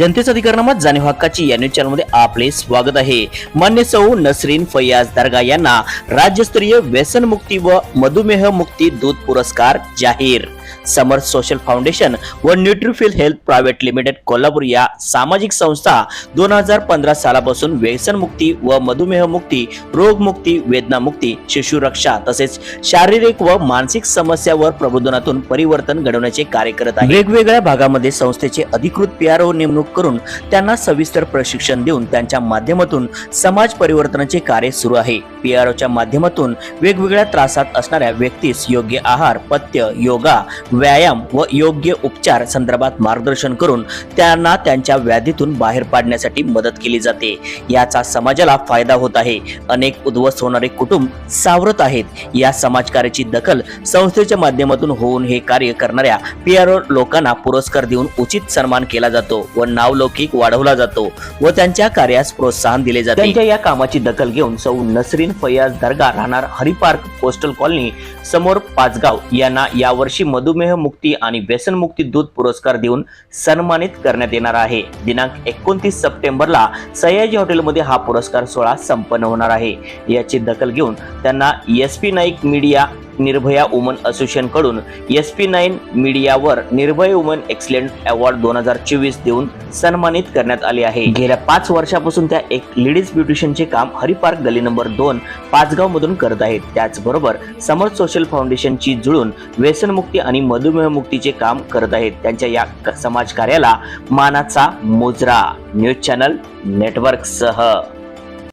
जनतेचा अधिकारनामा जाणीव हक्काची या न्यूज चॅनलमध्ये आपले स्वागत आहे. मान्य सौ नसरीन फैयाज दर्गा यांना राज्यस्तरीय व्यसनमुक्ती व मधुमेह मुक्ती दूध पुरस्कार जाहीर. समर्थ सोशल फाउंडेशन व Nutrifil health private limited Kolhapur या सामाजिक संस्था दोन हजार पंधरा सालापासून व्यसनमुक्ती व मधुमेह मुक्ती रोगमुक्ती वेदनामुक्ती शिशुरक्षा तसेच शारीरिक व मानसिक समस्यावर प्रबोधनातून परिवर्तन घडवण्याचे कार्य करत आहे. वेगवेगळ्या भागामध्ये संस्थेचे अधिकृत पीआरओ नेमणूक करून त्यांना सविस्तर प्रशिक्षण देऊन त्यांच्या माध्यमातून समाज परिवर्तनाचे कार्य सुरू आहे. पीआरओच्या माध्यमातून वेगवेगळ्या त्रासात असणाऱ्या व्यक्तीस योग्य आहार पथ्य योगा व्यायाम व योग्य उपचार संदर्भात मार्गदर्शन करून त्यांना त्यांच्या व्याधीतून बाहेर पाडण्यासाठी मदत केली जाते. याचा समाजाला फायदा होत आहे. अनेक उद्ध्वस्त होणारे कुटुंब सावरत आहेत. या समाजकार्याची दखल संस्थेच्या माध्यमातून होऊन हे कार्य करणाऱ्या पीआरओ लोकांना पुरस्कार देऊन उचित सन्मान केला जातो व नावलौकिक वाढवला जातो व त्यांच्या कार्यास प्रोत्साहन दिले जाते. त्यांच्या या कामाची दखल घेऊन सौ नसरीन फैयाज दर्गा राहणार हरिपार्क पोस्टल कॉलनी समोर पाचगाव यांना यावर्षी मधुमेह मुक्ती आणि व्यसनमुक्ती दूध पुरस्कार देऊन सन्मानित करण्यात येणार आहे. दिनांक एकोणतीस सप्टेंबरला सयाजी हॉटेलमध्ये हा पुरस्कार सोहळा संपन्न होणार आहे. याची दखल घेऊन त्यांना S P Naik media Nirbhaya woman असोसिएशनकडून S P nine मीडियावर निर्भय वुमन एक्सलेंट अवॉर्ड दोन हजार चोवीस देऊन सन्मानित करण्यात आले आहे. गेल्या पाच वर्षापासून त्या एक लेडीज ब्युटिशियनचे काम हरिपार्क गली नंबर दोन पाचगाव मधून करत आहेत. त्याचबरोबर समर्थ सोशल फाउंडेशनची जुळून व्यसनमुक्ती आणि मधुमेह मुक्तीचे काम करत आहेत. त्यांच्या या क- समाज कार्याला मानाचा मुजरा न्यूज चॅनल नेटवर्क सह